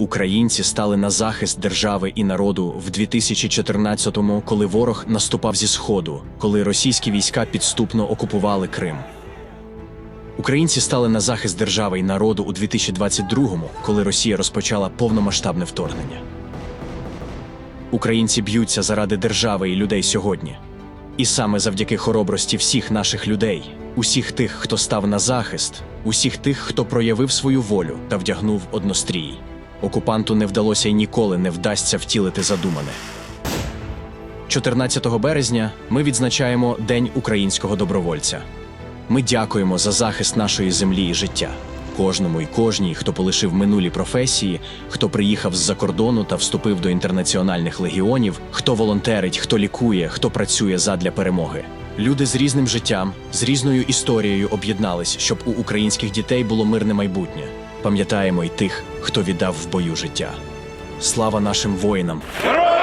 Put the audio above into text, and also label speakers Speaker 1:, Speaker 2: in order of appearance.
Speaker 1: Українці стали на захист держави і народу в 2014-му, коли ворог наступав зі сходу, коли російські війська підступно окупували Крим. Українці стали на захист держави і народу у 2022-му, коли Росія розпочала повномасштабне вторгнення. Українці б'ються заради держави і людей сьогодні. І саме завдяки хоробрості всіх наших людей, усіх тих, хто став на захист, усіх тих, хто проявив свою волю та вдягнув однострій. Окупанту не вдалося і ніколи не вдасться втілити задумане. 14 березня ми відзначаємо День українського добровольця. Ми дякуємо за захист нашої землі і життя. Кожному і кожній, хто полишив минулі професії, хто приїхав з-за кордону та вступив до інтернаціональних легіонів, хто волонтерить, хто лікує, хто працює задля перемоги. Люди з різним життям, з різною історією об'єднались, щоб у українських дітей було мирне майбутнє. Пам'ятаємо й тих, хто віддав в бою життя. Слава нашим воїнам!
Speaker 2: Героям